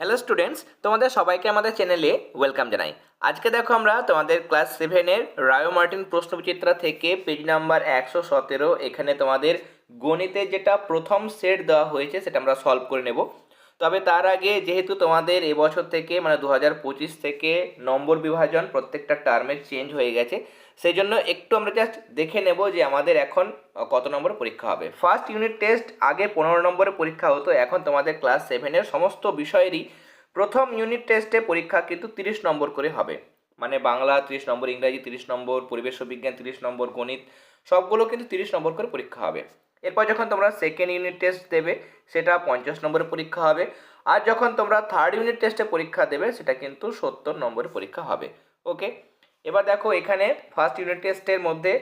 Hello students তোমাদের সবাইকে আমাদের চ্যানেলে ওয়েলকাম জানাই। আজকে দেখো আমরা তোমাদের ক্লাস সেভেনের রায়ো মার্টিন প্রশ্নবিচিত্রা থেকে পেজ নাম্বার একশো সতেরো, এখানে তোমাদের গণিতের যেটা প্রথম সেট দেওয়া হয়েছে সেটা আমরা সলভ করে নেব। তবে তার আগে যেহেতু তোমাদের এবছর থেকে মানে দু হাজার পঁচিশ থেকে নম্বর বিভাজন প্রত্যেকটা টার্মে চেঞ্জ হয়ে গেছে সেই জন্য একটু আমরা জাস্ট দেখে নেব যে আমাদের এখন কত নম্বর পরীক্ষা হবে। ফার্স্ট ইউনিট টেস্ট আগে পনেরো নম্বরে পরীক্ষা হতো, এখন তোমাদের ক্লাস সেভেনের সমস্ত বিষয়েরই প্রথম ইউনিট টেস্টে পরীক্ষা কিন্তু তিরিশ নম্বর করে হবে। মানে বাংলা তিরিশ নম্বর, ইংরাজি তিরিশ নম্বর, পরিবেশ বিজ্ঞান তিরিশ নম্বর, গণিত সবগুলো কিন্তু তিরিশ নম্বর করে পরীক্ষা হবে। এরপর যখন তোমরা সেকেন্ড ইউনিট টেস্ট দেবে, সেটা পঞ্চাশ নম্বরের পরীক্ষা হবে। আর যখন তোমরা থার্ড ইউনিট টেস্টে পরীক্ষা দেবে, সেটা কিন্তু সত্তর নম্বরের পরীক্ষা হবে। ওকে এবার দেখো এখানে ফার্স্ট ইউনিট টেস্টের মধ্যে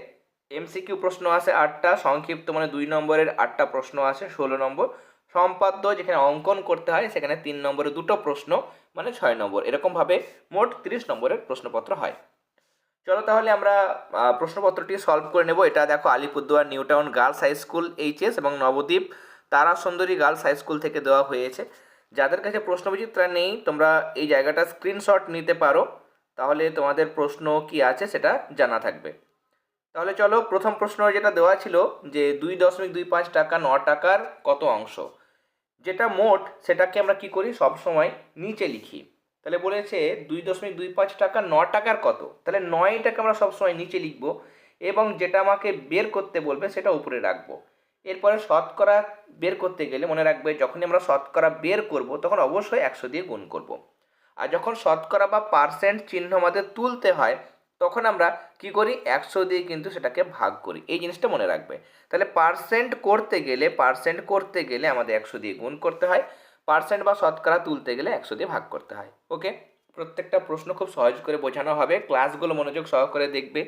এমসিকিউ প্রশ্ন আছে আটটা, সংক্ষিপ্ত মানে দুই নম্বরের আটটা প্রশ্ন আছে, ষোলো নম্বর। সম্পাদ্য যেখানে অঙ্কন করতে হয়, সেখানে তিন নম্বরে দুটো প্রশ্ন মানে ছয় নম্বর। এরকমভাবে মোট তিরিশ নম্বরের প্রশ্নপত্র হয়। চলো তাহলে আমরা প্রশ্নপত্রটি সলভ করে নেব। এটা দেখো Alipurduar new town girls high school HS এবং নবদ্বীপ তারা সুন্দরী গার্লস হাই স্কুল থেকে দেওয়া হয়েছে। যাদের কাছে প্রশ্নবিচিত্রা নেই, তোমরা এই জায়গাটা স্ক্রিনশট নিতে পারো। তাহলে তোমাদের প্রশ্ন কি আছে সেটা জানা থাকবে। তাহলে চলো প্রথম প্রশ্ন যেটা দেওয়া ছিল যে দুই দশমিক দুই পাঁচ টাকা ন টাকার কত অংশ? যেটা মোট সেটাকে আমরা কি করি? সব সময় নিচে লিখি। তাহলে বলেছে দুই দশমিক দুই পাঁচ টাকা ন টাকার কত? তাহলে নয়টাকে আমরা সবসময় নিচে লিখব এবং যেটা আমাকে বের করতে বলবে সেটা উপরে রাখব। এরপরে শতকরা বের করতে গেলে মনে রাখবে যখনই আমরা শতকরা বের করব তখন অবশ্যই একশো দিয়ে গুণ করব। আর যখন শতকরা বা পার্সেন্ট চিহ্ন আমাদের তুলতে হয়, তখন আমরা কি করি? একশো দিয়ে কিন্তু সেটাকে ভাগ করি। এই জিনিসটা মনে রাখবে। তাহলে পার্সেন্ট করতে গেলে পার্সেন্ট করতে গেলে আমাদের একশো দিয়ে গুণ করতে হয়। পার্সেন্ট বা শতকরা তুলতে গেলে একশো দিয়ে ভাগ করতে হয়। ওকে প্রত্যেকটা প্রশ্ন খুব সহজ করে বোঝানো হবে। ক্লাসগুলো মনোযোগ সহকারে দেখবে।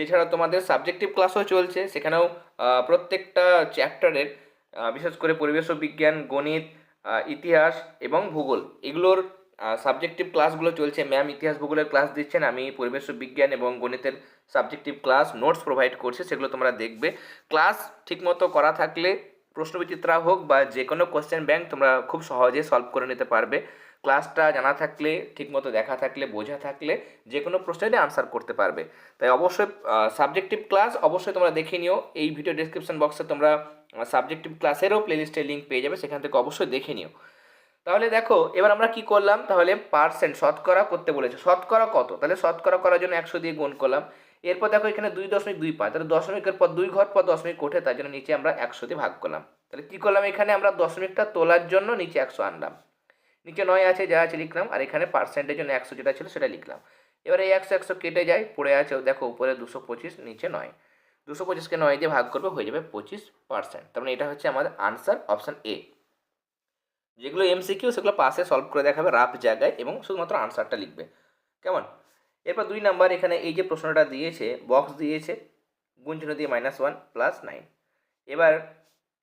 এছাড়া তোমাদের সাবজেক্টিভ ক্লাসও চলছে। সেখানেও প্রত্যেকটা চ্যাপ্টারের বিশেষ করে পরিবেশ বিজ্ঞান, গণিত ইতিহাস এবং ভূগোল, এগুলোর সাবজেক্টিভ ক্লাসগুলো চলছে। ম্যাম ইতিহাস ভূগোলের ক্লাস দিচ্ছেন। আমি পরিবেশ বিজ্ঞান এবং গণিতের সাবজেক্টিভ ক্লাস নোটস প্রোভাইড করছি, সেগুলো তোমরা দেখবে। ক্লাস ঠিকমতো করা থাকলে প্রশ্নবিচিত্রা হোক বা যে কোনো কোশ্চেন ব্যাংক তোমরা খুব সহজে সলভ করে নিতে পারবে। ক্লাসটা জানা থাকলে, ঠিকমতো দেখা থাকলে, বোঝা থাকলে যে কোনো প্রশ্নেরই আনসার করতে পারবে। তাই অবশ্যই সাবজেক্টিভ ক্লাস অবশ্যই তোমরা দেখে নিও। এই ভিডিও ডিসক্রিপশন বক্সে তোমরা সাবজেক্টিভ ক্লাসেরও প্লেলিস্টের লিঙ্ক পেয়ে যাবে, সেখান থেকে অবশ্যই দেখে নিও। তাহলে দেখো, এবার আমরা কি করলাম? তাহলে পার্সেন্ট শতকরা করতে বলেছে। শতকরা কত? তাহলে শতকরা করার জন্য একশো দিয়ে গুণ করলাম। এরপর দেখো, এখানে দুই দশমিক দুই পাঁচ তাহলে দশমিকের পর দুই ঘর, পর দশমিক ওঠে, তার জন্য নিচে আমরা একশো দিয়ে ভাগ করলাম। তাহলে কি করলাম এখানে? আমরা দশমিকটা তোলার জন্য নিচে একশো আনলাম। নিচে নয় আছে, যা আছে লিখলাম, আর এখানে পার্সেন্টের জন্য একশো যেটা ছিল সেটা লিখলাম। এবার এই একশো একশো কেটে যায়, পড়ে আছে, দেখো, উপরে দুশো পঁচিশ, নিচে নয়। দুশো পঁচিশকে নয় দিয়ে ভাগ করবে, হয়ে যাবে পঁচিশ পার্সেন্ট তার মানে এটা হচ্ছে আমাদের আনসার অপশান এ যেগুলো এমসিকিউ সেগুলো পাশে সলভ করে দেখাবে রাফ জায়গায় এবং শুধুমাত্র আনসারটা লিখবে। কেমন? এরপর দুই নাম্বার এখানে এই যে প্রশ্নটা দিয়েছে বক্স দিয়েছে গুণ চিহ্ন দিয়ে মাইনাস ওয়ান প্লাস নাইন এবার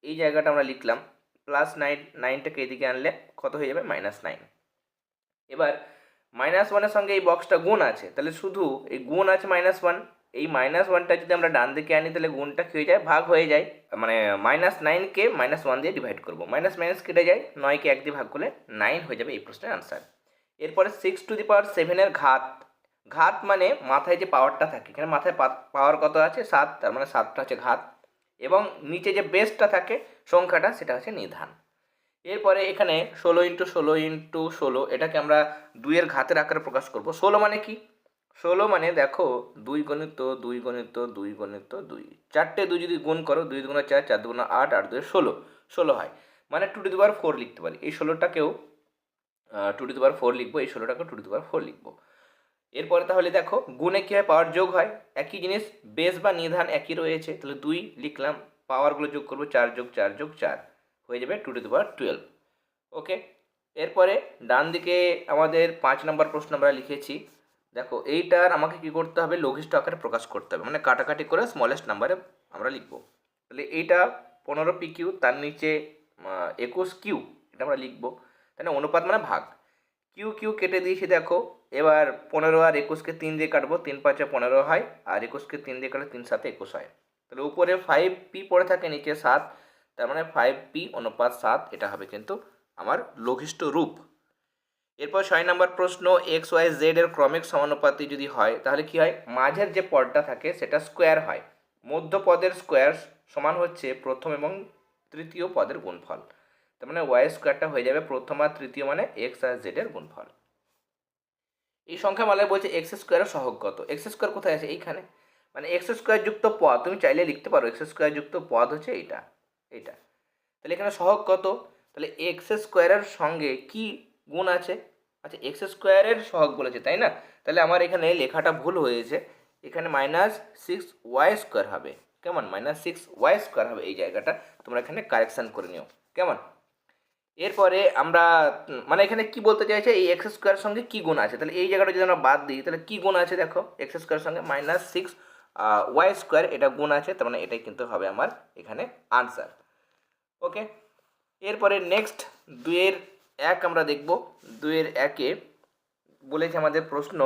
এই জায়গাটা আমরা লিখলাম প্লাস নাইন নাইনটাকে এদিকে আনলে কত হয়ে যাবে? মাইনাস নাইন এবার মাইনাস ওয়ানের সঙ্গে এই বক্সটা গুণ আছে, তাহলে শুধু এই গুণ আছে মাইনাস ওয়ান এই মাইনাস ওয়ানটা যদি আমরা ডান দিকে আনি, তাহলে গুণটা কী হয়ে যায়? ভাগ হয়ে যায়। মানে মাইনাস নাইনকে মাইনাস ওয়ান দিয়ে ডিভাইড করব। মাইনাস মাইনাস কেটে যায় নয়কে এক দিয়ে ভাগ করলে নাইন হয়ে যাবে এই প্রশ্নের আনসার এরপরে সিক্স টু দি পাওয়ার সেভেনের ঘাত। ঘাত মানে মাথায় যে পাওয়ারটা থাকে, এখানে মাথায় পাওয়ার কত আছে? সাত, তার মানে সাতটা হচ্ছে ঘাত। এবং নিচে যে বেসটা থাকে, সংখ্যাটা সেটা হচ্ছে নিধান এরপরে এখানে ষোলো ইন্টু ষোলো ইন্টু ষোলো, এটাকে আমরা দুইয়ের ঘাতের আকারে প্রকাশ করব। ষোলো মানে কি? ষোলো মানে দেখো দুই গণিত দুই গণিত দুই গণিত দুই। চারটে দুই যদি গুণ করো, দুই দুগুণা চার চার দুগুণা আট আট দুই ষোলো। ষোলো হয়। মানে টু টু দুবার ফোর লিখতে পারি। এই ষোলোটাকেও টু টু দুবার ফোর লিখব, এই ষোলোটাকেও টু টু দুবার ফোর লিখব। এরপরে তাহলে দেখো, গুণে কী হয়? পাওয়ার যোগ হয়। একই জিনিস, বেস বা নিধান একই রয়েছে। তাহলে দুই লিখলাম, পাওয়ারগুলো যোগ করব, চার যোগ চার যোগ চার। হয়ে যাবে two to the twelve. Okay? এরপরে ডান দিকে আমাদের পাঁচ নম্বর প্রশ্ন আমরা লিখেছি। দেখো, এইটার আমাকে কি করতে হবে? লঘিষ্ঠ আকারে প্রকাশ করতে হবে। মানে কাটাকাটি করে স্মলেস্ট নাম্বারে আমরা লিখব। তাহলে এইটা পনেরো পি কিউ তার নিচে একুশ কিউ এটা আমরা লিখব। তাহলে অনুপাত মানে ভাগ। কিউ কিউ কেটে দিয়েছি, দেখো। এবার পনেরো আর একুশকে তিন দিয়ে কাটবো। তিন পাঁচে পনেরো হয়, আর একুশকে তিন দিয়ে কাটলে তিন সাথে একুশ হয়। তাহলে উপরে ফাইভ পি পড়ে থাকে, নিচে সাত। তার মানে ফাইভ পি অনুপাত সাত, এটা হবে কিন্তু আমার লঘিষ্ঠ রূপ। এরপর ছয় নম্বর প্রশ্ন এক্স ওয়াই জেড এর ক্রমিক সমানুপাতি যদি হয়, তাহলে কি হয়? মাঝের যে পদটা থাকে, সেটা স্কোয়ার হয়। মধ্য পদের স্কোয়ার সমান হচ্ছে প্রথম এবং তৃতীয় পদের গুণফল। তার মানে ওয়াই স্কোয়ারটা হয়ে যাবে প্রথম আর তৃতীয় মানে এক্স আর জেড এর গুণফল। এই সংখ্যা মালায় বলছে এক্স স্কোয়ারের সহগ কত? এক্স স্কোয়ার কোথায় আছে? এইখানে। মানে এক্স স্কোয়ার যুক্ত পদ, তুমি চাইলে লিখতে পারো এক্স স্কোয়ার যুক্ত পদ হচ্ছে এইটা এইটা। তাহলে এখানে সহগ কত? তাহলে এক্স স্কোয়ারের সঙ্গে কি গুণ আছে। আচ্ছা এক্স স্কোয়ারের সহগ বলেছে, তাই না? তাহলে আমার এখানে লেখাটা ভুল হয়েছে। এখানে মাইনাস সিক্স ওয়াই স্কোয়ার হবে। কেমন? মাইনাস সিক্স ওয়াই স্কোয়ার হবে এই জায়গাটা। তোমরা এখানে কারেকশান করে নিও। কেমন? এরপরে আমরা মানে এখানে কি বলতে চাইছে? এই এক্স স্কোয়ার সঙ্গে কি গুণ আছে? তাহলে এই জায়গাটা যদি আমরা বাদ দিই, তাহলে কি গুণ আছে দেখো? এক্স স্কোয়ার সঙ্গে মাইনাস সিক্স ওয়াই স্কোয়ার এটা গুণ আছে। তার মানে এটাই কিন্তু হবে আমার এখানে আনসার ওকে এরপরে নেক্সট দুইয়ের এক আমরা দেখব, দুইয়ের একে। বলেছে আমাদের প্রশ্ন,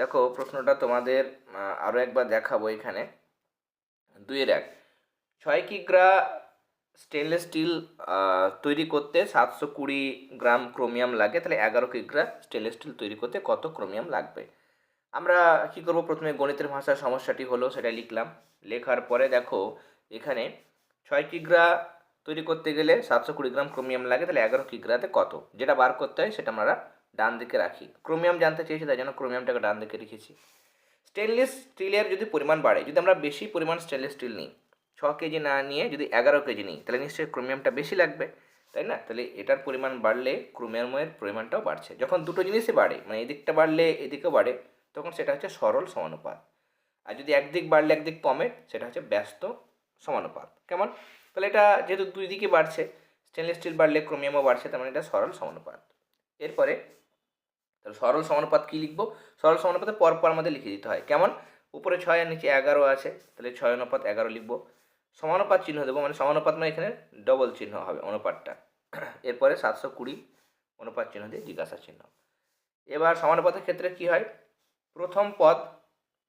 দেখো প্রশ্নটা তোমাদের আরও একবার দেখাবো এখানে। দুইয়ের এক। ছয় কিগ্রা স্টেনলেস স্টিল তৈরি করতে সাতশো কুড়ি গ্রাম ক্রোমিয়াম লাগে, তাহলে এগারো কিগ্রা স্টেনলেস স্টিল তৈরি করতে কত ক্রোমিয়াম লাগবে? আমরা কি করব? প্রথমে গণিতের ভাষার সমস্যাটি হলো, সেটা লিখলাম। লেখার পরে দেখো, এখানে ছয় কিগ্রা তৈরি করতে গেলে সাতশো কুড়ি গ্রাম ক্রোমিয়াম লাগে, তাহলে এগারো কিগ্রাতে কত? যেটা বার করতে হয় সেটা আমরা ডান দিকে রাখি। ক্রোমিয়াম জানতে চেয়েছি, তাই জন্য ক্রোমিয়ামটাকে ডান দিকে রেখেছি। স্টেনলেস স্টিলের যদি পরিমাণ বাড়ে, যদি আমরা বেশি পরিমাণ স্টেনলেস স্টিল নিই, ছ কেজি না নিয়ে যদি এগারো কেজি নিই, তাহলে নিশ্চয়ই ক্রোমিয়ামটা বেশি লাগবে, তাই না? তাহলে এটার পরিমাণ বাড়লে ক্রোমিয়ামের পরিমাণটাও বাড়ছে। যখন দুটো জিনিসই বাড়ে মানে এদিকটা বাড়লে এদিকেও বাড়ে, তখন সেটা হচ্ছে সরল সমানুপাত। আর যদি একদিক বাড়লে একদিক কমে, সেটা হচ্ছে ব্যস্ত সমানুপাত। কেমন? তাহলে এটা যেহেতু দুই দিকে বাড়ছে স্টেনলেস স্টিল বাড়লে ক্রোমিয়ামও বাড়ছে, তার মানে এটা সরল সমানুপাত। এরপরে তাহলে সরল সমানুপাত কী লিখব? সরল সমানুপাতে পরপর আমাদের লিখে দিতে হয়। কেমন? উপরে ছয় আর নিচে এগারো আছে, তাহলে ছয় অনুপাত এগারো লিখব। সমানুপাত চিহ্ন দেবো মানে সমানুপাত মানে এখানে ডবল চিহ্ন হবে অনুপাতটা। এরপরে সাতশো কুড়ি অনুপাত চিহ্ন দিয়ে জিজ্ঞাসা চিহ্ন। এবার সমানুপাতের ক্ষেত্রে কি হয়? প্রথম পদ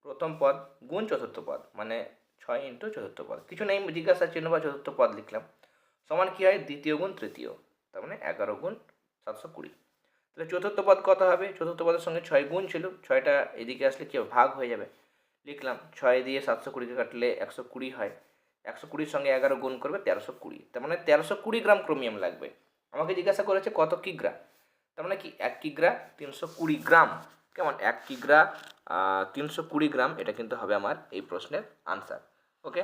প্রথম পদ, গুণ চতুর্থ পদ মানে ছয় ইন্টু চতুর্থ পদ। কিছু নেই জিজ্ঞাসা চিহ্ন বা চতুর্থ পদ লিখলাম। সমান কী হয়? দ্বিতীয় গুণ তৃতীয়। তার মানে এগারো গুণ সাতশো কুড়ি। তাহলে চতুর্থ পদ কত হবে? চতুর্থ পদের সঙ্গে ছয় গুণ ছিল। ছয়টা এদিকে আসলে কি হবে? ভাগ হয়ে যাবে। লিখলাম, ছয় দিয়ে সাতশো কুড়িকে কাটলে একশো কুড়ি হয়। একশো কুড়ির সঙ্গে এগারো গুণ করবে তেরোশো কুড়ি। তার মানে তেরোশো কুড়ি গ্রাম ক্রোমিয়াম লাগবে। আমাকে জিজ্ঞাসা করেছে, কত কিগ্রা? তার মানে কি, এক কিগ্রা তিনশো কুড়ি গ্রাম। কেমন? এক কিগ্রা তিনশো কুড়ি গ্রাম, এটা কিন্তু হবে আমার এই প্রশ্নের আনসার ওকে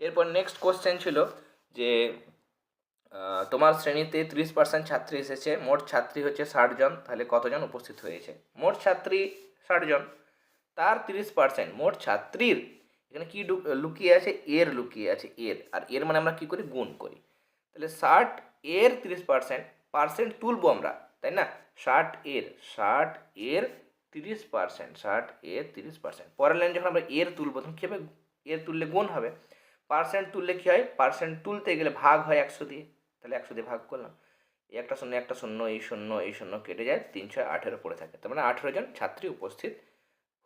এরপর নেক্সট কোশ্চেন ছিল যে তোমার শ্রেণীতে ত্রিশ পার্সেন্ট ছাত্রী এসেছে, মোট ছাত্রী হচ্ছে ষাট জন তাহলে কতজন উপস্থিত হয়েছে? মোট ছাত্রী ষাট জন তার তিরিশ পার্সেন্ট মোট ছাত্রীর, এখানে কি লুকিয়ে আছে? এর লুকিয়ে আছে, এর। আর এর মানে আমরা কি করি? গুণ করি। তাহলে ষাট এর তিরিশ পার্সেন্ট পার্সেন্ট তুলবো আমরা, তাই না? ষাট এর ষাট এর তিরিশ পার্সেন্ট ষাট এর তিরিশ পার্সেন্ট পরের লাইন যখন আমরা এর তুলবো, তখন কী হবে? এর তুললে গুণ হবে। পার্সেন্ট তুললে কী হয়? পার্সেন্ট তুলতে গেলে ভাগ হয় একশো দিয়ে। তাহলে একশো দিয়ে ভাগ করলাম। এই একটা শূন্য একটা শূন্য, এই শূন্য এই শূন্য কেটে যায় তিন ছয় আঠেরো পড়ে থাকে। তার মানে আঠেরো জন ছাত্রী উপস্থিত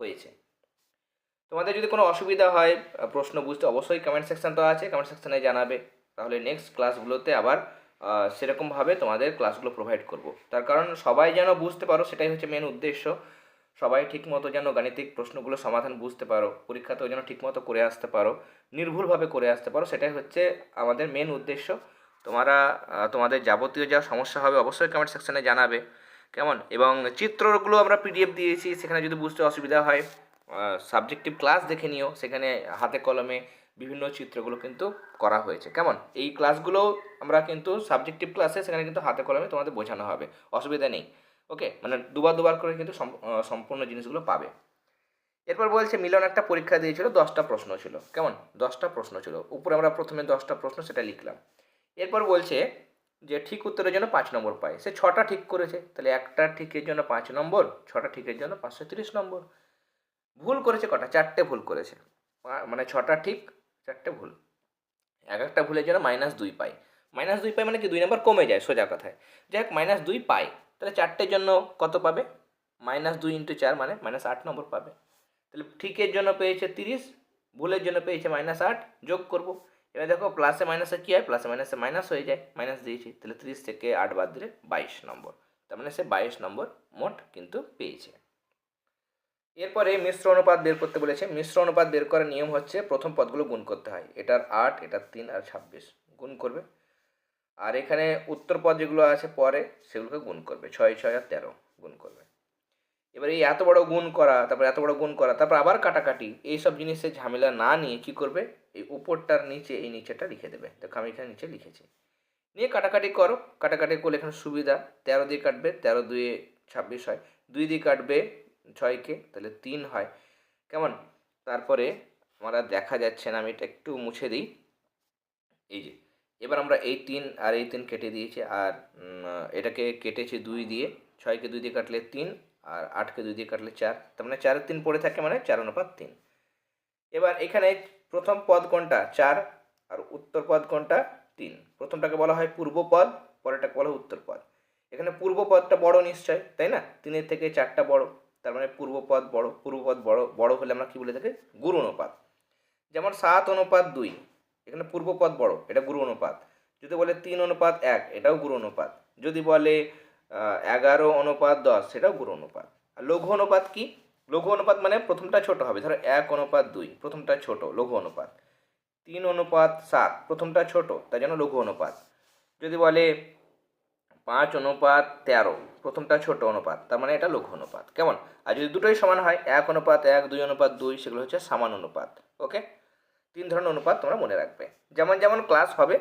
হয়েছে। তোমাদের যদি কোনো অসুবিধা হয়, প্রশ্ন বুঝতে অবশ্যই কমেন্ট সেকশন তো আছে কমেন্ট সেকশানে জানাবে। তাহলে নেক্সট ক্লাসগুলোতে আবার সেরকমভাবে তোমাদের ক্লাসগুলো প্রোভাইড করব। তার কারণ সবাই যেন বুঝতে পারো, সেটাই হচ্ছে মেন উদ্দেশ্য। সবাই ঠিকমতো যেন গাণিতিক প্রশ্নগুলো সমাধান বুঝতে পারো, পরীক্ষাতেও যেন ঠিকমতো করে আসতে পারো, নির্ভুলভাবে করে আসতে পারো, সেটাই হচ্ছে আমাদের মেন উদ্দেশ্য। তোমরা তোমাদের যাবতীয় যা সমস্যা হবে অবশ্যই কমেন্ট সেকশনে জানাবে। কেমন? এবং চিত্রগুলো আমরা পিডিএফ দিয়েছি, সেখানে যদি বুঝতে অসুবিধা হয় সাবজেক্টিভ ক্লাস দেখে নিও, সেখানে হাতে কলমে বিভিন্ন চিত্রগুলো কিন্তু করা হয়েছে। কেমন? এই ক্লাসগুলো আমরা কিন্তু সাবজেক্টিভ ক্লাসে সেখানে কিন্তু হাতে কলমে তোমাদের বোঝানো হবে, অসুবিধা নেই। ওকে? মানে দুবার দুবার করে কিন্তু সম- সম্পূর্ণ জিনিসগুলো পাবে। এরপর বলছে, মিলন একটা পরীক্ষা দিয়েছিল, দশটা প্রশ্ন ছিল। কেমন? দশটা প্রশ্ন ছিল। উপরে আমরা প্রথমে দশটা প্রশ্ন সেটা লিখলাম। এরপর বলছে যে, ঠিক উত্তরের জন্য পাঁচ নম্বর পায়। সে ছটা ঠিক করেছে। তাহলে একটা ঠিকের জন্য পাঁচ নম্বর, ছটা ঠিকের জন্য পাঁচশো তিরিশ নম্বর। ভুল করেছে কটা? চারটে ভুল করেছে। মানে ছটা ঠিক, চারটে ভুল। এক একটা ভুলের জন্য মাইনাস দুই পাই মাইনাস দুই পাই মানে কি? দুই নম্বর কমে যায় সোজা কথায়। যাই হোক, মাইনাস দুই পাই তাহলে চারটের জন্য কত পাবে? মাইনাস দুই ইন্টু চার মানে মাইনাস আট নম্বর পাবে। তাহলে ঠিকের জন্য পেয়েছে তিরিশ, ভুলের জন্য পেয়েছে মাইনাস আট, যোগ করব। এবার দেখো প্লাসে মাইনাসে কী হয়? প্লাসে মাইনাসে মাইনাস হয়ে যায় মাইনাস দিয়েছি। তাহলে তিরিশ থেকে আট বাদ দিলে বাইশ নম্বর। তার মানে সে বাইশ নম্বর মোট কিন্তু পেয়েছে। এরপরে মিশ্র অনুপাত বের করতে বলেছে। মিশ্র অনুপাত বের করার নিয়ম হচ্ছে প্রথম পদগুলো গুণ করতে হয়। এটার আট, এটার তিন আর ছাব্বিশ। গুণ করবে। আর এখানে উত্তর পদ যেগুলো আছে পরে, সেগুলোকে গুণ করবে। ছয় ছয় আর তেরো গুণ করবে। এবার এই এত বড় গুণ করা, তারপর এত বড় গুণ করা, তারপর আবার কাটাকাটি এইসব জিনিসের ঝামেলা না নিয়ে কি করবে? এই উপরটার নিচে, এই নিচেটা লিখে দেবে। দেখো আমি এখানে নিচে লিখেছি। নিয়ে কাটাকাটি করো। কাটাকাটি করলে এখানে সুবিধা। তেরো দিয়ে কাটবে, তেরো দুয়ে ছাব্বিশ হয়। দুই দিয়ে কাটবে ছয়কে, তাহলে তিন হয়। কেমন? তারপরে আমরা দেখা যাচ্ছে না, আমি এটা একটু মুছে দিই। এই যে এবার আমরা এই তিন আর এই তিন কেটে দিয়েছি আর এটাকে কেটেছি দুই দিয়ে, ছয়কে দুই দিয়ে কাটলে তিন আর আটকে দুই দিয়ে কাটলে চার। তার মানে চারের তিন পড়ে থাকে মানে চার অনুপাত তিন। এবার এখানে প্রথম পদ কোনটা? চার আর উত্তর পদ কোনটা? তিন। প্রথমটাকে বলা হয় পূর্ব পদ, পরেরটাকে বলা হয় উত্তর পদ। এখানে পূর্ব পদটা বড় নিশ্চয়, তাই না? তিনের থেকে চারটা বড়, তার মানে পূর্ব পদ বড়, পূর্ব পদ বড় বড় হলে আমরা কি বলে থাকি? গুরু অনুপাত। যেমন সাত অনুপাত দুই এখানে পূর্ব পদ বড়, এটা গুরু অনুপাত। যদি বলে তিন অনুপাত এক, এটাও গুরু অনুপাত। যদি বলে এগারো অনুপাত দশ, সেটাও গুরু অনুপাত। আর লঘু অনুপাত কি? লঘু অনুপাত মানে প্রথমটা ছোট হবে। ধরো এক অনুপাত দুই, প্রথমটা ছোট, লঘু অনুপাত। তিন অনুপাত সাত, প্রথমটা ছোট তাই জন্য লঘু অনুপাত। যদি বলে পাঁচ অনুপাত তেরো, প্রথমটা ছোট অনুপাত, তার মানে এটা লঘু অনুপাত। কেমন? আর যদি দুটোই সমান হয়, এক অনুপাত এক, দুই অনুপাত দুই, সেগুলো হচ্ছে সমান অনুপাত। ওকে? তিন ধরনের অনুপাত তোমরা মনে রাখবে। যেমন যেমন ক্লাস হবে,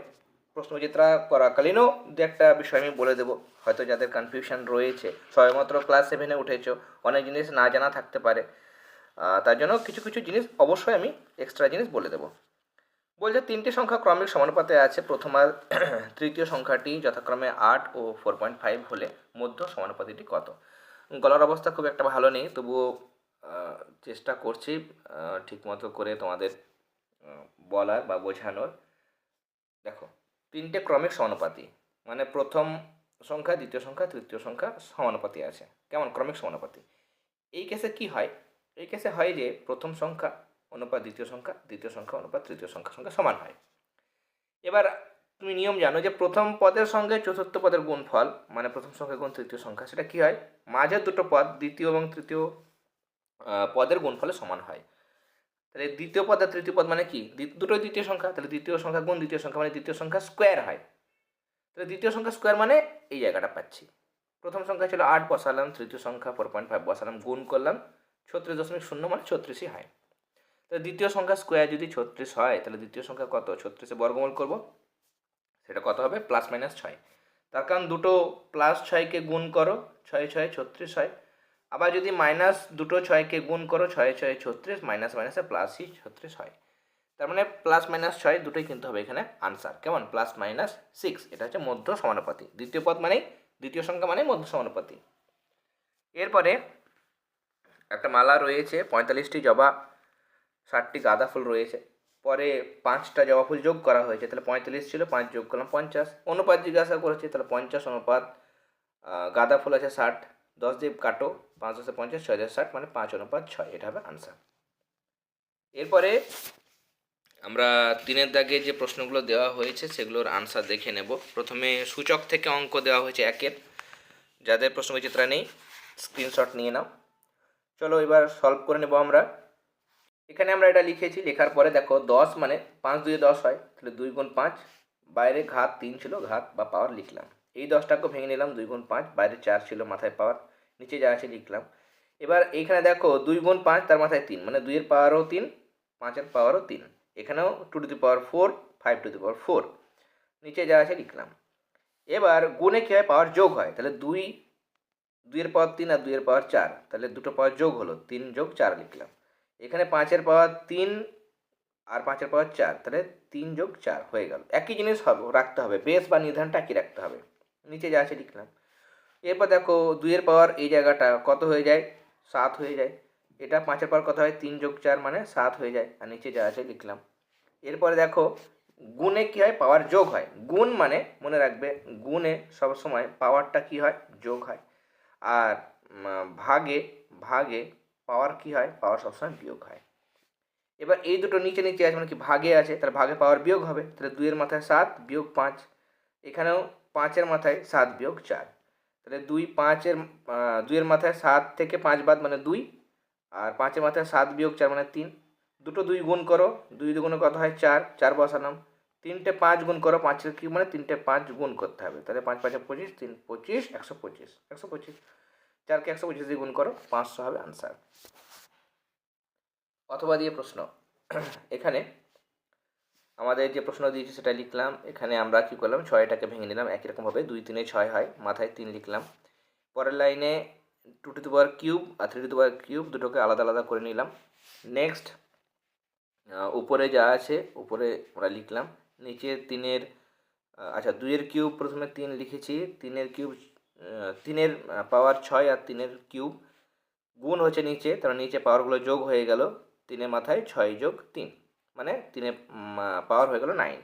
প্রশ্নচিত্রা করাকালীনও দু একটা বিষয় আমি বলে দেবো। হয়তো যাদের কনফিউশন রয়েছে, সবেমাত্র ক্লাস সেভেনে উঠেছো, অনেক জিনিস না জানা থাকতে পারে। তার জন্য কিছু কিছু জিনিস অবশ্যই আমি এক্সট্রা জিনিস বলে দেবো। বলছে তিনটি সংখ্যা ক্রমিক সমানুপাতে আছে। প্রথম আর তৃতীয় সংখ্যাটি যথাক্রমে আট ও ফোর পয়েন্ট ফাইভ হলে মধ্য সমানুপাতিটি কত? গলার অবস্থা খুব একটা ভালো নেই, তবুও চেষ্টা করছি ঠিকমতো করে তোমাদের বলার বা বোঝানোর। দেখো, তিনটে ক্রমিক সমানুপাতি। মানে প্রথম সংখ্যা, দ্বিতীয় সংখ্যা, তৃতীয় সংখ্যা সমানুপাতি আছে। কেমন? ক্রমিক সমানুপাতি। এই কেসে কি হয়? এই কেসে হয় যে প্রথম সংখ্যা অনুপাত, দ্বিতীয় সংখ্যা দ্বিতীয় সংখ্যা অনুপাত, তৃতীয় সংখ্যা সঙ্গে সমান হয়। এবার তুমি নিয়ম জানো যে প্রথম পদের সঙ্গে চতুর্থ পদের গুণফল মানে প্রথম সংখ্যা গুণ তৃতীয় সংখ্যা, সেটা কি হয়? মাঝের দুটো পদ, দ্বিতীয় এবং তৃতীয় পদের গুণফলে সমান হয়। তাহলে দ্বিতীয় পদ আর তৃতীয় পদ মানে কি? দুটোই দ্বিতীয় সংখ্যা। তাহলে দ্বিতীয় সংখ্যা গুণ দ্বিতীয় সংখ্যা মানে দ্বিতীয় সংখ্যা স্কোয়ার হয়। তাহলে দ্বিতীয় সংখ্যা স্কোয়ার মানে এই জায়গাটা পাচ্ছি। প্রথম সংখ্যা ছিল আট, বসালাম। তৃতীয় সংখ্যা ফোর পয়েন্ট ফাইভ বসালাম, গুণ করলাম। ছত্রিশ দশমিক শূন্য মানে ছত্রিশই হয়। তাহলে দ্বিতীয় সংখ্যা স্কোয়ার যদি ছত্রিশ হয়, তাহলে দ্বিতীয় সংখ্যা কত? ছত্রিশে বর্গমূল করব। সেটা কত হবে? প্লাস মাইনাস ছয়। তার কারণ দুটো প্লাস ছয়কে গুণ করো। ছয় ছয়, ছত্রিশ হয়। আবার যদি মাইনাস দুটো ছয়কে গুণ করো, ছয় ছয়, ছত্রিশ মাইনাস মাইনাসে প্লাসই ছত্রিশ হয়। তার মানে প্লাস মাইনাস ছয় দুটোই কিন্তু হবে এখানে আনসার কেমন? প্লাস মাইনাস সিক্স এটা হচ্ছে মধ্য সমানুপাতি। দ্বিতীয় পদ মানেই, দ্বিতীয় সংখ্যা মানে মধ্য সমানুপাতি। এরপরে একটা মালা রয়েছে, পঁয়তাল্লিশটি জবা, ষাটটি গাঁদা ফুল রয়েছে। পরে পাঁচটা জবা ফুল যোগ করা হয়েছে, তাহলে পঁয়তাল্লিশ ছিল, পাঁচ যোগ করলাম পঞ্চাশ। অনুপাত জিজ্ঞাসা করেছে, তাহলে পঞ্চাশ অনুপাত গাঁদা ফুল আছে ষাট। দশ দিয়ে কাটো, পাঁচ দশে পঞ্চাশ, ছয় দশ ষাট মানে পাঁচ অনুপাত ছয়, এটা হবে আনসার এরপরে আমরা তিনের দাগে যে প্রশ্নগুলো দেওয়া হয়েছে, সেগুলোর আনসার দেখে নেব। প্রথমে সূচক থেকে অঙ্ক দেওয়া হয়েছে একের। যাদের প্রশ্নবিচিত্রা নেই স্ক্রিনশট নিয়ে নাও। চলো এবার সলভ করে নেব আমরা। এখানে আমরা এটা লিখেছি, লেখার পরে দেখো দশ মানে পাঁচ দুই দশ হয়, তাহলে দুই গুণ পাঁচ, বাইরে ঘাত তিন ছিল, ঘাত বা পাওয়ার লিখলাম। এই দশটাকে ভেঙে নিলাম, দুই গুণ পাঁচ, বাইরে চার ছিল মাথায় পাওয়ার, নিচে যা আছে লিখলাম। এবার এইখানে দেখো দুই গুণ পাঁচ, তার মাথায় তিন মানে দুইয়ের পাওয়ারও তিন, পাঁচের পাওয়ারও তিন। এখানেও two to the power four five to the power four নিচে যা আছে লিখলাম। এবার গুণে কী হয় পাওয়ার যোগ হয়? তাহলে দুই, দুইয়ের পাওয়ার তিন আর দুইয়ের পাওয়ার চার, তাহলে দুটো পাওয়ার যোগ হলো, তিন যোগ চার লিখলাম। এখানে পাঁচের পাওয়ার তিন আর পাঁচের পাওয়ার চার, তাহলে তিন যোগ চার হয়ে গেল। একই জিনিস হবে, রাখতে হবে বেস বা নির্ধারণটা একই রাখতে হবে। নিচে যা আছে লিখলাম। এরপর দেখো দুইয়ের পাওয়ার এই জায়গাটা কত হয়ে যায়? সাত হয়ে যায়। এটা পাঁচের পাওয়ার কত হয়? তিন যোগ চার মানে সাত হয়ে যায়। আর নিচে যা আছে লিখলাম। এরপরে দেখো গুণে কী হয়? পাওয়ার যোগ হয়। গুণ মানে মনে রাখবে, গুণে সবসময় পাওয়ারটা কী হয়? যোগ হয়। আর ভাগে ভাগে পাওয়ার কী হয়? পাওয়ার সবসময় বিয়োগ হয়। এবার এই দুটো নিচে নিচে আছে মানে কি ভাগে আছে? তাহলে ভাগে পাওয়ার বিয়োগ হবে। তাহলে দুইয়ের মাথায় সাত, বিয়োগ পাঁচ। এখানেও পাঁচের মাথায় সাত বিয়োগ চার। তাহলে দুই পাঁচের দুইয়ের মাথায় সাত থেকে পাঁচ বাদ মানে দুই, আর পাঁচের মাথায় সাত বিয়োগ চার মানে তিন। দুটো দুই গুণ করো, দুই দুগুণে কত হয়? চার চার বসালাম। তিনটে পাঁচ গুণ করো, পাঁচের কি মানে তিনটে পাঁচ গুণ করতে হবে। তাহলে পাঁচ, পাঁচে পঁচিশ, তিন, পঁচিশ, একশো পঁচিশ একশো পঁচিশ। চারকে একশো পঁচিশ দিয়ে গুণ করো, পাঁচশো হবে আনসার। অথবা দিয়ে প্রশ্ন। এখানে আমাদের যে প্রশ্ন দিয়েছে সেটা লিখলাম। এখানে আমরা কি করলাম? ছয়টাকে ভেঙে নিলাম। একই রকমভাবে দুই তিনে ছয় হয়। মাথায় তিন লিখলাম। পরের লাইনে টু টু পাওয়ার কিউব আর থ্রি টু পাওয়ার কিউব দুটোকে আলাদা আলাদা করে নিলাম। নেক্সট উপরে যা আছে, উপরে আমরা লিখলাম। নিচে তিনের আচ্ছা দুইয়ের কিউব প্রথমে তিন লিখেছি। তিনের কিউব তিনের পাওয়ার ছয় আর তিনের কিউব গুণ হচ্ছে নিচে। তার নিচে পাওয়ারগুলো যোগ হয়ে গেল। তিনের মাথায় ছয় যোগ তিন। মানে তিনে পাওয়ার হয়ে গেল নাইন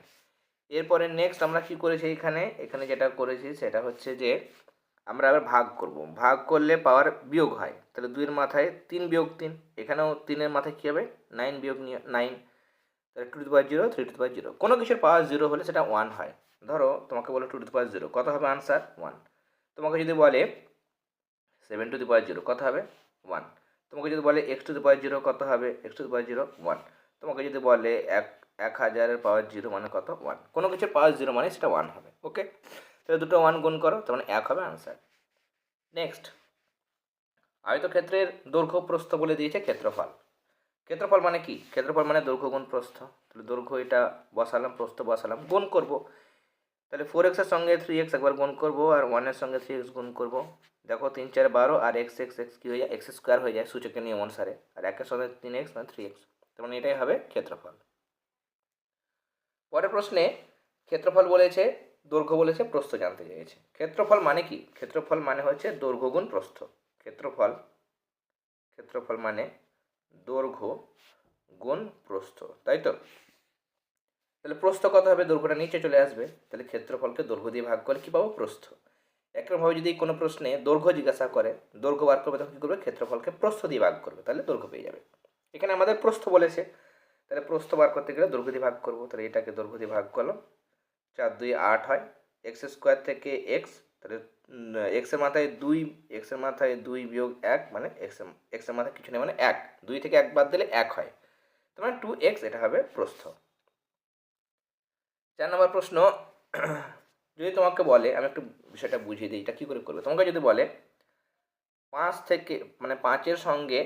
এরপরে নেক্সট আমরা কি করেছি এখানে এখানে যেটা করেছি সেটা হচ্ছে যে, আমরা আবার ভাগ করব। ভাগ করলে পাওয়ার বিয়োগ হয়। তাহলে দুইয়ের মাথায় তিন বিয়োগ তিন। এখানেও তিনের মাথায় কী হবে? নাইন বিয়োগ নাইন তাহলে two to power zero three to power zero কোনো কিছুর পাওয়ার জিরো হলে সেটা ওয়ান হয়। ধরো, তোমাকে বলে টু টু পাওয়ার জিরো কত হবে আনসার ওয়ান তোমাকে যদি বলে seven to the power zero কত হবে? ওয়ান তোমাকে যদি বলে X to the power zero কত হবে? X to the power zero one তোমাকে যদি বলে এক এক হাজারের পাওয়ার জিরো মানে কত? ওয়ান কোনো কিছুর পাওয়ার জিরো মানে সেটা ওয়ান হবে ওকে তাহলে দুটো ওয়ান গুণ করো, তার মানে এক হবে আনসার নেক্সট আয়তক্ষেত্রের দৈর্ঘ্য প্রস্থ বলে দিয়েছে ক্ষেত্রফল। ক্ষেত্রফল মানে কি? ক্ষেত্রফল মানে দৈর্ঘ্য গুণ প্রস্থ। তাহলে দৈর্ঘ্য এটা বসালাম, প্রস্থ বসালাম, গুণ করব। তাহলে ফোর এক্সের সঙ্গে থ্রি এক্স একবার গুণ করব আর ওয়ানের সঙ্গে থ্রি এক্স গুণ করব। দেখো তিন, চার, বারো আর এক্স এক্স এক্স কী হয়ে যায়? এক্স স্কোয়ার হয়ে যায় সূচকের নিয়ম অনুসারে। আর একের সঙ্গে তিন এক্স মানে থ্রি এক্স তার মানে এটাই হবে ক্ষেত্রফল। পরের প্রশ্নে ক্ষেত্রফল বলেছে, দৈর্ঘ্য বলেছে, প্রস্থ জানতে চেয়েছে। ক্ষেত্রফল মানে কি? ক্ষেত্রফল মানে হচ্ছে দৈর্ঘ্য গুণ প্রস্থ। ক্ষেত্রফল ক্ষেত্রফল মানে দৈর্ঘ্য গুণ প্রস্থ। তাই তো? তাহলে প্রস্থ কত হবে? দৈর্ঘ্যটা নিচে চলে আসবে। তাহলে ক্ষেত্রফলকে দৈর্ঘ্য দিয়ে ভাগ করে কী পাবো? প্রস্থ। একরকমভাবে যদি কোনো প্রশ্নে দৈর্ঘ্য জিজ্ঞাসা করে, দৈর্ঘ্য বার করবে, তখন কী করবে? ক্ষেত্রফলকে প্রস্থ দিয়ে ভাগ করবে। তাহলে দৈর্ঘ্য পেয়ে যাবে। এখানে আমাদের প্রস্থ বলেছে। তাহলে প্রস্থ বার করতে গেলে দিয়ে ভাগ করব। তাহলে এটাকে দিয়ে ভাগ করলাম। চার দুই আট হয়। এক্স স্কোয়ার থেকে এক্স তাহলে এক্সের মাথায় দুই এক্সের মাথায় দুই বিয়োগ এক মানে এক্স এক্সের মাথায় কিছু নেই মানে এক। দুই থেকে এক বাদ দিলে এক হয়। তার মানে টু এক্স এটা হবে প্রস্থ। চার নম্বর প্রশ্ন, যদি তোমাকে বলে, আমি একটু বিষয়টা বুঝিয়ে দিই, এটা কী করে করবে? তোমাকে যদি বলে, পাঁচ থেকে মানে পাঁচের সঙ্গে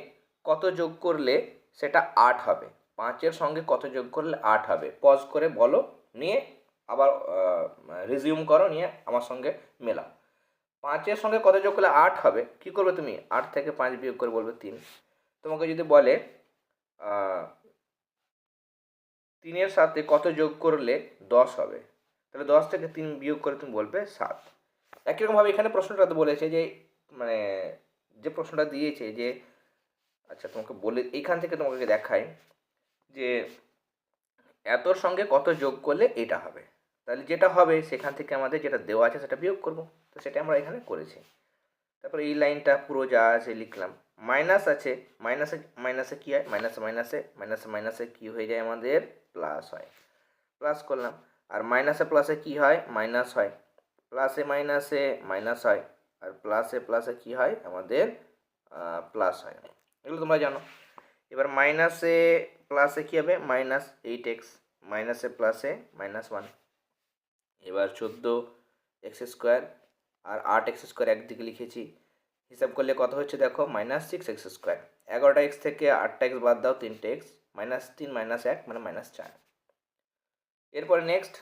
কত যোগ করলে সেটা আট হবে। পাঁচের সঙ্গে কত যোগ করলে আট হবে? পজ করে বলো, নিয়ে আবার রিজিউম করো, নিয়ে আমার সঙ্গে মেলাও। পাঁচের সঙ্গে কত যোগ করলে আট হবে? কী করবে তুমি? আট থেকে পাঁচ বিয়োগ করে বলবে তিন। তোমাকে যদি বলে তিনের সাথে কত যোগ করলে দশ হবে? তাহলে দশ থেকে তিন বিয়োগ করে তুমি বলবে সাত। একই রকমভাবে এখানে প্রশ্নটা তো বলেছে যে মানে যে প্রশ্নটা দিয়েছে যে আচ্ছা তোমাকে বলে, এইখান থেকে তোমাকে দেখাই যে এতর সঙ্গে কত যোগ করলে এটা হবে। তাহলে যেটা হবে সেখান থেকে আমাদের যেটা দেওয়া আছে সেটা বিয়োগ করব। তো সেটা আমরা এখানে করেছি। তারপরে এই লাইনটা পুরো যা আছে লিখলাম। মাইনাস আছে, মাইনাসে মাইনাসে কী হয়? মাইনাসে মাইনাসে মাইনাসে মাইনাসে কী হয়ে যায় আমাদের? প্লাস হয়। প্লাস করলাম। আর মাইনাসে, প্লাসে কী হয়? মাইনাস হয়। প্লাসে, মাইনাসে, মাইনাস হয়। আর প্লাসে প্লাসে কী হয়? আমাদের প্লাস হয়। এগুলো তোমরা জানো। এবার মাইনাসে প্লাসে কী হবে? মাইনাস এইট এক্স মাইনাসে প্লাসে মাইনাস ওয়ান এবার চোদ্দ এক্স স্কোয়ার আর আট এক্স স্কোয়ার একদিকে লিখেছি। হিসাব করলে কত হচ্ছে দেখো? মাইনাস সিক্স এক্স স্কোয়ার এগারোটা এক্স থেকে আটটা এক্স বাদ দাও, তিনটে এক্স মাইনাস তিন মাইনাস এক মানে মাইনাস চার। এরপরে নেক্সট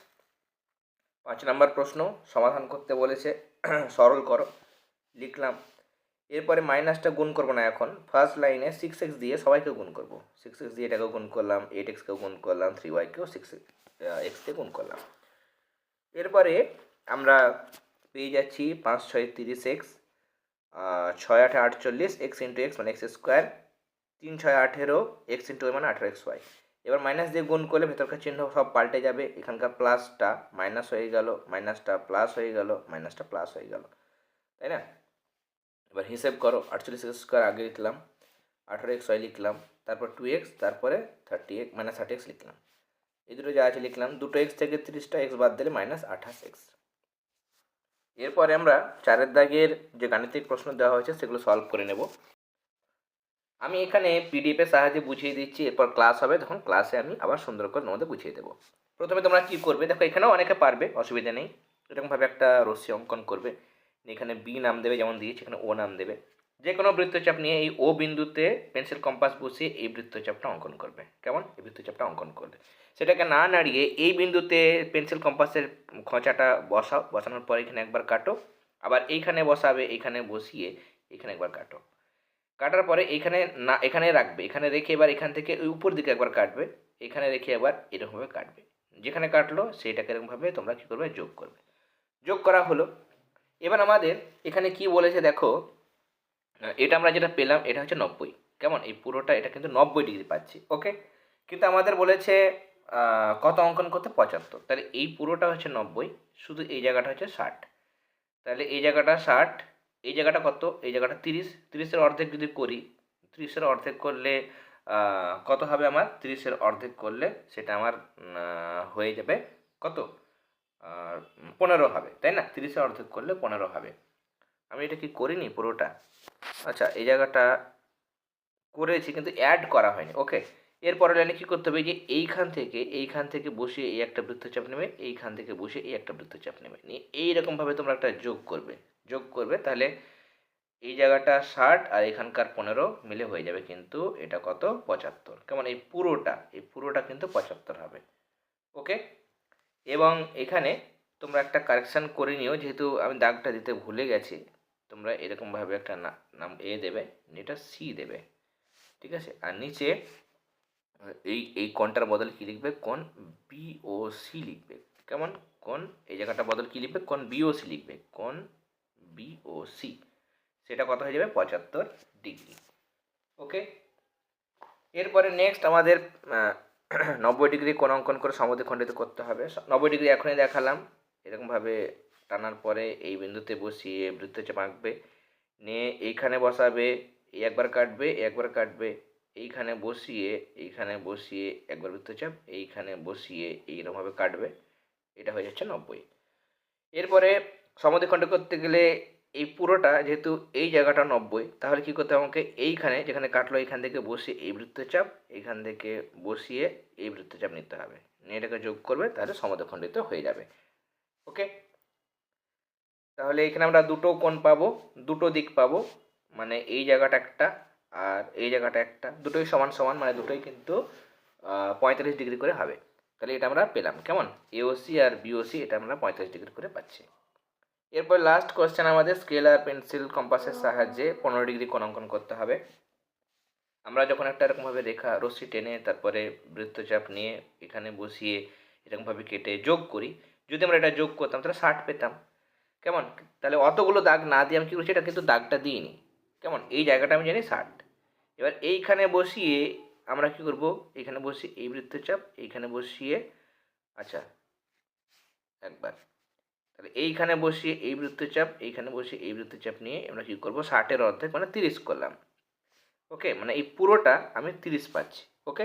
পাঁচ নাম্বার প্রশ্ন সমাধান করতে বলেছে। সরল করো। লিখলাম এরপরে মাইনাসটা গুণ করব না এখন। ফার্স্ট লাইনে সিক্স এক্স দিয়ে সবাইকে গুণ করব। সিক্স এক্স দিয়ে এটাকেও গুণ করলাম এইট এক্সকেও গুণ করলাম থ্রি ওয়াইকেও সিক্স এক্সকে গুণ করলাম। এরপরে আমরা পেয়ে যাচ্ছি পাঁচ, ছয়, তিরিশ এক্স ছয়, আটে, আটচল্লিশ এক্স ইন্টু এক্স মানে এক্স স্কোয়ার তিন, ছয়, আঠেরো এক্স ইন্টু মানে আঠেরো এক্স ওয়াই এবার মাইনাস দিয়ে গুণ করলে ভেতরকার চিহ্ন সব পাল্টে যাবে, এখানকার প্লাসটা মাইনাস হয়ে গেল মাইনাসটা প্লাস হয়ে গেল মাইনাসটা প্লাস হয়ে গেল। তাই না? এবার হিসেব করো, আটচল্লিশ এক্স স্কোয়ার আগে লিখলাম, আঠেরো এক্স ওয়াই লিখলাম, তারপর টু এক্স, তারপরে thirty X minus thirty X লিখলাম। এই দুটো যা আছে লিখলাম, দুটো এক্স থেকে তিরিশটা এক্স বাদ দিলে মাইনাস আঠাশ এক্স। এরপরে আমরা চারের দাগের যে গাণিতিক প্রশ্ন দেওয়া হয়েছে, সেগুলো সলভ করে নেব। আমি এখানে পিডিএফের সাহায্যে বুঝিয়ে দিচ্ছি, এরপর ক্লাস হবে, তখন ক্লাসে আমি আবার সুন্দর করে তোমাদের বুঝিয়ে দেবো। প্রথমে তোমরা কী করবে? দেখো এখানেও অনেকে পারবে, অসুবিধা নেই। এরকমভাবে একটা রশ্মি অঙ্কন করবে। এখানে বি নাম দেবে, যেমন দিয়েছি, এখানে ও নাম দেবে। যে কোনো বৃত্তচাপ নিয়ে এই ও বিন্দুতে পেন্সিল কম্পাস বসিয়ে এই বৃত্তচাপটা অঙ্কন করবে। কেমন? এই বৃত্তচাপটা অঙ্কন করবে সেটাকে না নাড়িয়ে এই বিন্দুতে পেন্সিল কম্পাসের খোঁচাটা বসাও। বসানোর পর এখানে একবার কাটো। আবার এইখানে বসাবে, এইখানে বসিয়ে এখানে একবার কাটো। কাটার পরে এখানে না, এখানে রাখবে। এখানে রেখে এবার এখান থেকে ওই উপর দিকে একবার কাটবে। এখানে রেখে এবার এরকমভাবে কাটবে। যেখানে কাটলো, সেইটাকে এরকমভাবে তোমরা কী করবে? যোগ করবে। যোগ করা হলো। এবার আমাদের এখানে কি বলেছে দেখো এটা আমরা যেটা পেলাম, এটা হচ্ছে নব্বই। কেমন? এই পুরোটা, এটা কিন্তু নব্বই ডিগ্রি পাচ্ছি ওকে কিন্তু আমাদের বলেছে কত অঙ্কন করতে? পঁচাত্তর। তাহলে এই পুরোটা হচ্ছে নব্বই, শুধু এই জায়গাটা হচ্ছে ষাট। তাহলে এই জায়গাটা ষাট, এই জায়গাটা কত? এই জায়গাটা তিরিশ। তিরিশের অর্ধেক যদি করি, তিরিশের অর্ধেক করলে কত হবে আমার? তিরিশের অর্ধেক করলে সেটা আমার হয়ে যাবে কত? পনেরো হবে, তাই না? তিরিশের অর্ধেক করলে পনেরো হবে। আমি এটা কি করিনি পুরোটা? আচ্ছা এই জায়গাটা করেছি কিন্তু অ্যাড করা হয়নি ওকে এরপরে লাইনে কী করতে হবে? যে এইখান থেকে এইখান থেকে বসিয়ে এই একটা বৃত্তচাপ নেবে, এইখান থেকে বসে এই একটা বৃত্তচাপ নেবে। নিয়ে এইরকমভাবে তোমরা একটা যোগ করবে। যোগ করবে, তাহলে এই জায়গাটা ষাট আর এখানকার পনেরো মিলে হয়ে যাবে কিন্তু এটা কত? পঁচাত্তর। কেমন? এই পুরোটা এই পুরোটা কিন্তু পঁচাত্তর হবে ওকে এবং এখানে তোমরা একটা কারেকশান করে নিও, যেহেতু আমি দাগটা দিতে ভুলে গেছি। তোমরা এরকমভাবে একটা নাম এ দেবে, এটা সি দেবে। ঠিক আছে? আর নিচে, এই এই কোনটার বদল কী লিখবে? কোন বি ও সি লিখবে। কেমন? কোন এই জায়গাটা বদল কী লিখবে? কোন বি ও সি লিখবে। কোন বি ও সি সেটা কত হয়ে যাবে? পঁচাত্তর ডিগ্রি। ওকে? এরপরে নেক্সট আমাদের নব্বই ডিগ্রি কোন অঙ্কন করে সমদ্বিখণ্ডিত করতে হবে। নব্বই ডিগ্রি এখনই দেখালাম। এরকমভাবে টানার পরে এই বিন্দুতে বসিয়ে বৃত্তচাপ আঁকবে নিয়ে এইখানে বসাবে, এই একবার কাটবে একবার কাটবে, এইখানে বসিয়ে এইখানে বসিয়ে একবার বৃত্তচাপ এইখানে বসিয়ে এইরকমভাবে কাটবে। এটা হয়ে যাচ্ছে নব্বই। এরপরে সমদ্বিখণ্ড করতে গেলে এই পুরোটা যেহেতু এই জায়গাটা নব্বই, তাহলে কী করতে আমাকে এইখানে, যেখানে কাটলো এইখান থেকে বসিয়ে এই বৃত্তচাপ, এইখান থেকে বসিয়ে এই বৃত্তচাপ নিতে হবে। নিয়ে এটাকে যোগ করবে, তাহলে সমদ্বিখণ্ডিত হয়ে যাবে। ওকে? তাহলে এখানে আমরা দুটো কোণ পাবো, দুটো দিক পাবো মানে এই জায়গাটা একটা আর এই জায়গাটা একটা। দুটোই সমান সমান মানে দুটোই কিন্তু পঁয়তাল্লিশ ডিগ্রি করে হবে। তাহলে এটা আমরা পেলাম, কেমন? এওসি আর বিওসি এটা আমরা পঁয়তাল্লিশ ডিগ্রি করে পাচ্ছি। এরপর লাস্ট কোয়েশ্চেন আমাদের স্কেল আর পেন্সিল কম্পাসের সাহায্যে পনেরো ডিগ্রি কোণ অঙ্কন করতে হবে। আমরা যখন একটা এরকমভাবে রেখা, রশ্মি টেনে তারপরে বৃত্তচাপ নিয়ে এখানে বসিয়ে এরকমভাবে কেটে যোগ করি, যদি আমরা এটা যোগ করতাম তাহলে ষাট পেতাম। কেমন? তাহলে অতগুলো দাগ না দিয়ে আমি কী করছি? এটা কিন্তু দাগটা দিইনি। কেমন? এই জায়গাটা আমি জানি ষাট। এবার এইখানে বসিয়ে আমরা কি করব? এইখানে বসিয়ে এই বৃত্তচাপ, এইখানে বসিয়ে আচ্ছা একবার। তাহলে এইখানে বসিয়ে এই বৃত্তচাপ, এইখানে বসিয়ে এই বৃত্তচাপ নিয়ে আমরা কী করব? ষাটের অর্ধেক মানে তিরিশ করলাম। ওকে? মানে এই পুরোটা আমি তিরিশ পাচ্ছি। ওকে?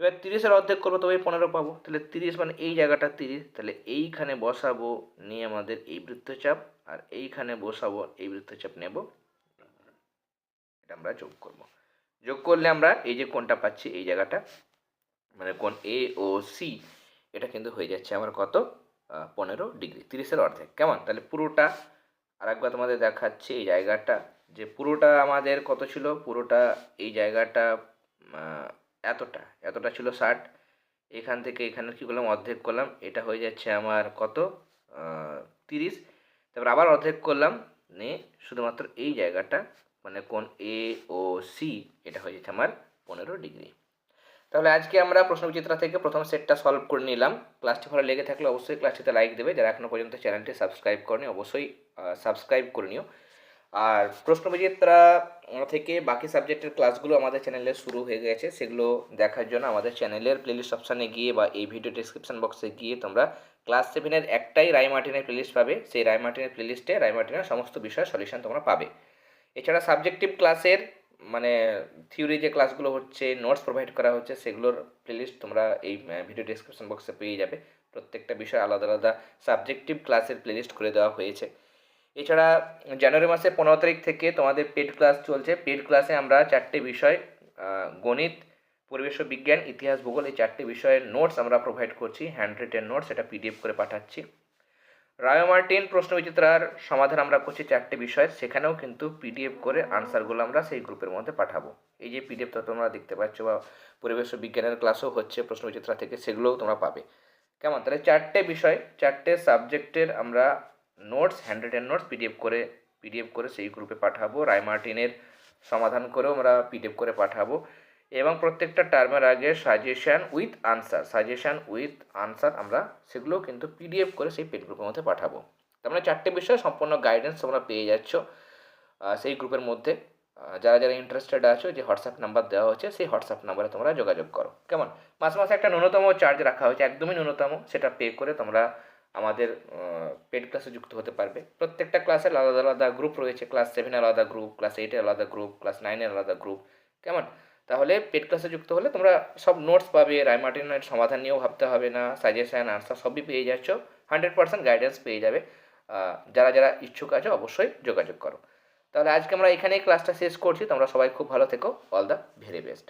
এবার তিরিশের অর্ধেক করব তবে পনেরো পাবো। তাহলে তিরিশ মানে এই জায়গাটা তিরিশ। তাহলে এইখানে বসাবো নিয়ে আমাদের এই বৃত্তচাপ আর এইখানে বসাবো, এই বৃত্তচাপ নেব। এটা আমরা যোগ করব। যোগ করলে আমরা এই যে কোনটা পাচ্ছি, এই জায়গাটা মানে কোন এ ও সি এটা কিন্তু হয়ে যাচ্ছে। আমার কত? পনেরো ডিগ্রি, তিরিশের অর্ধেক। কেমন? তাহলে পুরোটা আর একবার তোমাদের দেখাচ্ছি এই জায়গাটা। যে পুরোটা আমাদের কত ছিল? পুরোটা এই জায়গাটা এতটা এতটা ছিল ষাট। এখান থেকে এখানে কী করলাম? অর্ধেক করলাম। এটা হয়ে যাচ্ছে আমার কত? তিরিশ। তারপর আবার অর্ধেক করলাম। নিয়ে শুধুমাত্র এই জায়গাটা মানে কোন এ ও সি এটা হয়ে যাচ্ছে আমার পনেরো ডিগ্রি। তাহলে আজকে আমরা প্রশ্নবিচিত্রা থেকে প্রথম সেটটা সলভ করে নিলাম। ক্লাসটি ভালো লেগে থাকলে অবশ্যই ক্লাসটিতে লাইক দেবে। যারা এখনও পর্যন্ত চ্যানেলটি সাবস্ক্রাইব করেনি, অবশ্যই সাবস্ক্রাইব করে নিও। আর প্রশ্নবিচিত্রা থেকে বাকি সাবজেক্টের ক্লাসগুলো আমাদের চ্যানেলে শুরু হয়ে গেছে। সেগুলো দেখার জন্য আমাদের চ্যানেলের প্লেলিস্ট অপশানে গিয়ে বা এই ভিডিও ডিসক্রিপশন বক্সে গিয়ে তোমরা ক্লাস সেভেনের একটাই রায় মার্টিনের প্লেলিস্ট পাবে। সেই রায় মার্টিনের প্লেলিস্টে রায় মার্টিনের সমস্ত বিষয়ের সলিউশন তোমরা পাবে। এছাড়া সাবজেক্টিভ ক্লাসের মানে থিওরি যে ক্লাসগুলো হচ্ছে নোটস প্রোভাইড করা হচ্ছে, সেগুলোর প্লেলিস্ট তোমরা এই ভিডিও ডিসক্রিপশন বক্সে পেয়ে যাবে। প্রত্যেকটা বিষয় আলাদা আলাদা সাবজেক্টিভ ক্লাসের প্লেলিস্ট করে দেওয়া হয়েছে। এছাড়া জানুয়ারি মাসে পনেরো তারিখ থেকে তোমাদের পেড ক্লাস চলছে। পেড ক্লাসে আমরা চারটে বিষয় গণিত, পরিবেশ বিজ্ঞান, ইতিহাস, ভূগোল, এই চারটে বিষয়ের নোটস আমরা প্রোভাইড করছি। হ্যান্ড রিটেন নোটস এটা পিডিএফ করে পাঠাচ্ছি। রায় মার্টিন প্রশ্ন বিচিত্রার সমাধান আমরা করছি চারটে বিষয়, সেখানেও কিন্তু পিডিএফ করে আনসারগুলো আমরা সেই গ্রুপের মধ্যে পাঠাবো। এই যে পিডিএফ পিডিএফটা তোমরা দেখতে পাচ্ছ বা পরিবেশ বিজ্ঞানের ক্লাসও হচ্ছে প্রশ্ন বিচিত্রা থেকে, সেগুলোও তোমরা পাবে। কেমন? তাহলে চারটে বিষয়, চারটে সাবজেক্টের আমরা notes handwritten notes PDF করে পিডিএফ করে সেই গ্রুপে পাঠাবো। রায় মার্টিনের সমাধান করেও আমরা পিডিএফ করে পাঠাবো। এবং প্রত্যেকটা টার্মের আগে suggestion with answer suggestion with answer আমরা সেগুলোও কিন্তু পিডিএফ করে সেই পেড গ্রুপের মধ্যে পাঠাবো। তার মানে চারটে বিষয়ে সম্পূর্ণ গাইডেন্স তোমরা পেয়ে যাচ্ছ সেই গ্রুপের মধ্যে। যারা যারা ইন্টারেস্টেড আছো, যে হোয়াটসঅ্যাপ নাম্বার দেওয়া হচ্ছে, সেই হোয়াটসঅ্যাপ নাম্বারে তোমরা যোগাযোগ করো। কেমন? মাসে মাসে একটা ন্যূনতম চার্জ রাখা হয়েছে, একদমই ন্যূনতম। সেটা পে করে তোমরা আমাদের পেড ক্লাসে যুক্ত হতে পারবে। প্রত্যেকটা ক্লাসের আলাদা আলাদা গ্রুপ রয়েছে। ক্লাস সেভেনের আলাদা গ্রুপ ক্লাস এইটের আলাদা গ্রুপ ক্লাস নাইনের আলাদা গ্রুপ কেমন? তাহলে পেড ক্লাসে যুক্ত হলে তোমরা সব নোটস পাবে রায় মার্টিনের সমাধান নিয়েও ভাবতে হবে না সাজেশান আনসার সবই পেয়ে যাচ্ছ হান্ড্রেড পার্সেন্ট গাইডেন্স পেয়ে যাবে। যারা যারা ইচ্ছুক আছে অবশ্যই যোগাযোগ করো। তাহলে আজকে আমরা এখানেই ক্লাসটা শেষ করছি, তোমরা সবাই খুব ভালো থেকো অল দ্য ভেরি বেস্ট